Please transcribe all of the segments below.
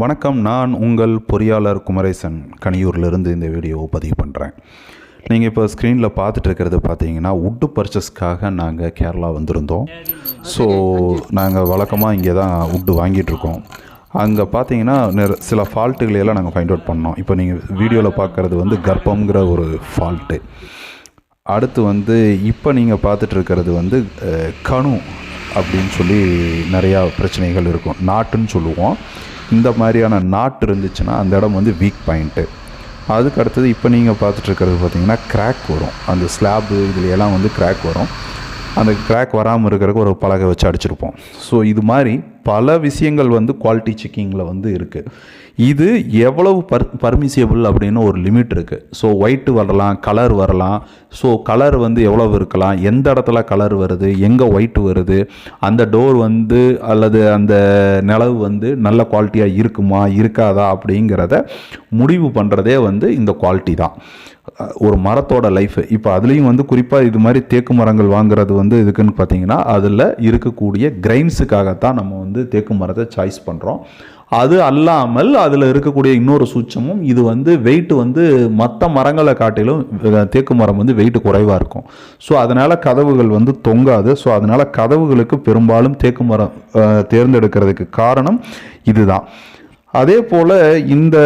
வணக்கம் நான் உங்கள் பொறியாளர் குமரேசன். கனியூர்லேருந்து இந்த வீடியோவை பதிவு பண்ணுறேன் நீங்கள் இப்போ ஸ்க்ரீனில் பார்த்துட்டு இருக்கிறது பார்த்தீங்கன்னா உட்டு பர்ச்சஸ்க்காக நாங்கள் கேரளா வந்திருந்தோம். ஸோ நாங்கள் வழக்கமாக இங்கே தான் உட்டு வாங்கிட்டுருக்கோம் அங்கே பார்த்தீங்கன்னா சில ஃபால்ட்டுகளையெல்லாம் நாங்கள் ஃபைண்ட் அவுட் பண்ணோம். இப்போ நீங்கள் வீடியோவில் பார்க்குறது வந்து கர்ப்பங்கிற ஒரு ஃபால்ட்டு அடுத்து வந்து இப்போ நீங்கள் பார்த்துட்டு இருக்கிறது வந்து கணு அப்படின்னு சொல்லி நிறையா பிரச்சனைகள் இருக்கும். நாட்டுன்னு சொல்லுவோம். இந்த மாதிரியான நாட்டு இருந்துச்சுன்னா அந்த இடம் வந்து வீக் பாயிண்ட்டு அதுக்கு அடுத்தது இப்போ நீங்கள் பார்த்துட்ருக்கிறது பார்த்திங்கன்னா கிராக் வரும். அந்த ஸ்லாபு இதுலையெல்லாம் எல்லாம் வந்து கிராக் வரும். அந்த கிராக் வராமல் இருக்கிறக்கு ஒரு பலகை வச்சு அடிச்சிருப்போம். ஸோ இது மாதிரி பல விஷயங்கள் வந்து குவாலிட்டி செக்கிங்கில் வந்து இருக்குது இது எவ்வளவு பர் பர்மிசியபிள் அப்படின்னு ஒரு லிமிட் இருக்குது ஸோ ஒயிட்டு வரலாம் கலர் வரலாம். ஸோ கலர் வந்து எவ்வளவு இருக்கலாம்? எந்த இடத்துல கலர் வருது? எங்கே ஒயிட்டு வருது? அந்த டோர் வந்து அல்லது அந்த நிலவு வந்து நல்ல குவாலிட்டியாக இருக்குமா இருக்காதா அப்படிங்கிறத முடிவு பண்ணுறதே வந்து இந்த குவாலிட்டி தான். ஒரு மரத்தோட லைஃப் இப்போ அதுலேயும் வந்து குறிப்பாக இது மாதிரி தேக்கு மரங்கள் வாங்குறது வந்து இதுக்குன்னு பார்த்தீங்கன்னா அதில் இருக்கக்கூடிய கிரைன்ஸுக்காகத்தான் நம்ம வந்து தேக்கு மரத்தை சாய்ஸ் பண்ணுறோம் அது அல்லாமல் அதில் இருக்கக்கூடிய இன்னொரு சூட்சமும் இது வந்து வெயிட் வந்து மற்ற மரங்களை காட்டிலும் தேக்கு மரம் வந்து வெயிட் குறைவாக இருக்கும். ஸோ அதனால் கதவுகள் வந்து தொங்காது. ஸோ அதனால் கதவுகளுக்கு பெரும்பாலும் தேக்கு மரம் தேர்ந்தெடுக்கிறதுக்கு காரணம் இதுதான். அதே போல் இந்த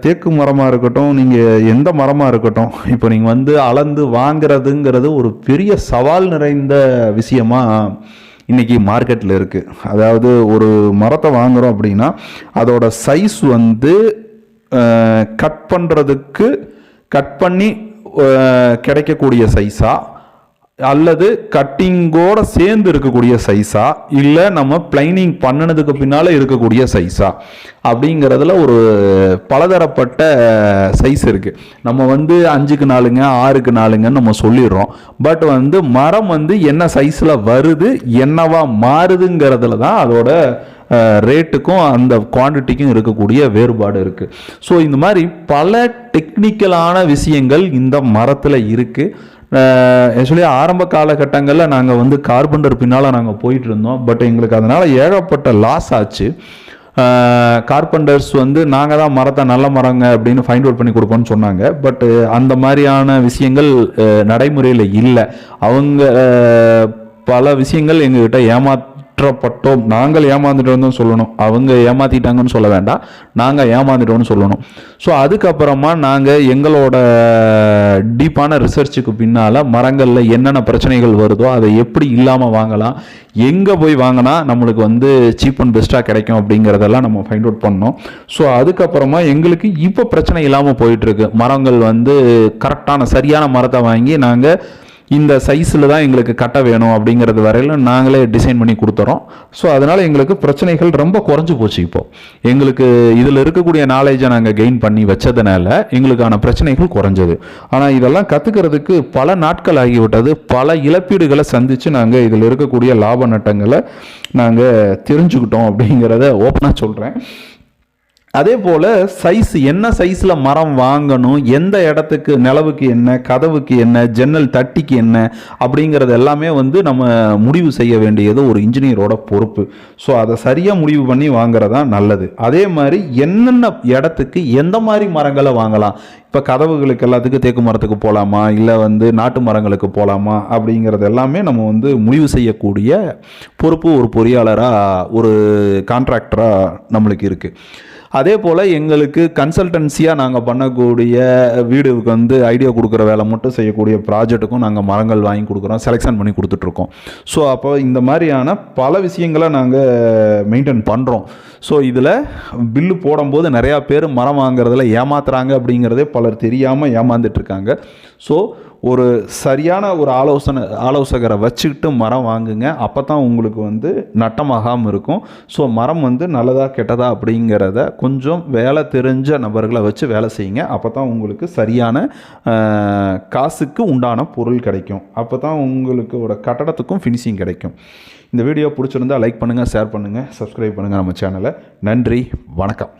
தேக்கு மரமாக இருக்கட்டும் நீங்கள் எந்த மரமாக இருக்கட்டும் இப்போ நீங்கள் வந்து அளந்து வாங்குறதுங்கிறது ஒரு பெரிய சவால் நிறைந்த விஷயமா இன்றைக்கி மார்க்கெட்டில் இருக்குது அதாவது ஒரு மரத்தை வாங்குறோம் அப்படின்னா அதோட சைஸ் வந்து கட் பண்ணுறதுக்கு கட் பண்ணி கிடைக்கக்கூடிய சைஸாக அல்லது கட்டிங்கோட சேர்ந்து இருக்கக்கூடிய சைஸா இல்லை நம்ம பிளைனிங் பண்ணினதுக்கு பின்னால் இருக்கக்கூடிய சைஸா அப்படிங்கிறதுல ஒரு பலதரப்பட்ட சைஸ் இருக்குது நம்ம வந்து அஞ்சுக்கு நாலுங்க ஆறுக்கு நாலுங்கன்னு நம்ம சொல்லிடுறோம். பட் வந்து மரம் வந்து என்ன சைஸில் வருது என்னவா மாறுதுங்கிறதுல தான் அதோட ரேட்டுக்கும் அந்த குவான்டிட்டிக்கும் இருக்கக்கூடிய வேறுபாடு இருக்குது ஸோ இந்த மாதிரி பல டெக்னிக்கலான விஷயங்கள் இந்த மரத்தில் இருக்குது ஆக்சுவலி ஆரம்ப காலகட்டங்களில் நாங்கள் வந்து கார்பண்டர் பின்னால் நாங்கள் போயிட்டு இருந்தோம். பட் எங்களுக்கு அதனால் ஏகப்பட்ட லாஸ் ஆச்சு. கார்பெண்டர்ஸ் வந்து நாங்கள் தான் மரத்தை நல்ல மரங்க அப்படின்னு ஃபைண்ட் அவுட் பண்ணி கொடுப்போம்னு சொன்னாங்க. பட் அந்த மாதிரியான விஷயங்கள் நடைமுறையில் இல்லை. அவங்க பல விஷயங்கள் எங்ககிட்ட ஏமாற்றப்பட்டோம். நாங்கள் ஏமாந்துட்டோம்னு சொல்லணும். அவங்க ஏமாத்திட்டாங்கன்னு சொல்ல வேண்டாம். நாங்கள் ஏமாந்துட்டோம்னு சொல்லணும். ஸோ அதுக்கப்புறமா நாங்கள் எங்களோட டீப்பான ரிசர்ச்சுக்கு பின்னால் மரங்களில் என்னென்ன பிரச்சனைகள் வருதோ அதை எப்படி இல்லாமல் வாங்கலாம் எங்கே போய் வாங்கினா நம்மளுக்கு வந்து சீப் அண்ட் பெஸ்ட்டாக கிடைக்கும் அப்படிங்கிறதெல்லாம் நம்ம ஃபைண்ட் அவுட் பண்ணோம். ஸோ அதுக்கப்புறமா எங்களுக்கு இப்போ பிரச்சனை இல்லாமல் போயிட்டுருக்கு மரங்கள் வந்து கரெக்டான சரியான மரத்தை வாங்கி நாங்கள் இந்த சைஸில் தான் எங்களுக்கு கட்ட வேணும் அப்படிங்கிறது வரையிலும் நாங்களே டிசைன் பண்ணி கொடுத்துறோம். ஸோ அதனால் எங்களுக்கு பிரச்சனைகள் ரொம்ப குறைஞ்சி போச்சு இப்போது எங்களுக்கு இதில் இருக்கக்கூடிய நாலேஜை நாங்கள் கெயின் பண்ணி வச்சதுனால எங்களுக்கான பிரச்சனைகள் குறைஞ்சது. ஆனால் இதெல்லாம் கற்றுக்கிறதுக்கு பல நாட்கள் ஆகிவிட்டது. பல இழப்பீடுகளை சந்தித்து நாங்கள் இதில் இருக்கக்கூடிய லாப நட்டங்களை நாங்கள் தெரிஞ்சுக்கிட்டோம் அப்படிங்கிறத ஓப்பனாக சொல்கிறேன் அதே போல் சைஸ் என்ன சைஸில் மரம் வாங்கணும் எந்த இடத்துக்கு நிலவுக்கு என்ன கதவுக்கு என்ன ஜன்னல் தட்டிக்கு என்ன அப்படிங்கிறது எல்லாமே வந்து நம்ம முடிவு செய்ய வேண்டியது ஒரு இன்ஜினியரோட பொறுப்பு. ஸோ அதை சரியாக முடிவு பண்ணி வாங்குறதா நல்லது. அதே மாதிரி என்னென்ன இடத்துக்கு எந்த மாதிரி மரங்களை வாங்கலாம்? இப்போ கதவுகளுக்கு எல்லாத்துக்கும் தேக்கு மரத்துக்கு போகலாமா இல்லை வந்து நாட்டு மரங்களுக்கு போகலாமா அப்படிங்கிறது எல்லாமே நம்ம வந்து முடிவு செய்யக்கூடிய பொறுப்பு ஒரு பொறியாளராக ஒரு கான்ட்ராக்டராக நம்மளுக்கு இருக்குது அதே போல் எங்களுக்கு கன்சல்டன்சியாக நாங்கள் பண்ணக்கூடிய வீடுக்கு வந்து ஐடியா கொடுக்குற வேலை மட்டும் செய்யக்கூடிய ப்ராஜெக்ட்டுக்கும் நாங்கள் மரங்கள் வாங்கி கொடுக்குறோம் செலெக்ஷன் பண்ணி கொடுத்துட்ருக்கோம். ஸோ அப்போ இந்த மாதிரியான பல விஷயங்களை நாங்கள் மெயின்டைன் பண்ணுறோம் ஸோ இதில் பில்லு போடும்போது நிறையா பேர் மரம் வாங்குறதுல ஏமாத்துறாங்க அப்படிங்கிறதே பலர் தெரியாமல் ஏமாந்துட்டுருக்காங்க ஸோ ஒரு சரியான ஒரு ஆலோசனை ஆலோசகரை வச்சுக்கிட்டு மரம் வாங்குங்க. அப்போ தான் உங்களுக்கு வந்து நட்டமாகாமல் இருக்கும். ஸோ மரம் வந்து நல்லதா கெட்டதா அப்படிங்கிறத கொஞ்சம் வேலை தெரிஞ்ச நபர்களை வச்சு வேலை செய்யுங்க. அப்போ தான் உங்களுக்கு சரியான காசுக்கு உண்டான பொருள் கிடைக்கும். அப்போ தான் உங்களுக்கு ஒரு கட்டடத்துக்கும் ஃபினிஷிங் கிடைக்கும். இந்த வீடியோ பிடிச்சிருந்தா லைக் பண்ணுங்கள் ஷேர் பண்ணுங்கள் சப்ஸ்கிரைப் பண்ணுங்கள் நம்ம சேனலை நன்றி வணக்கம்.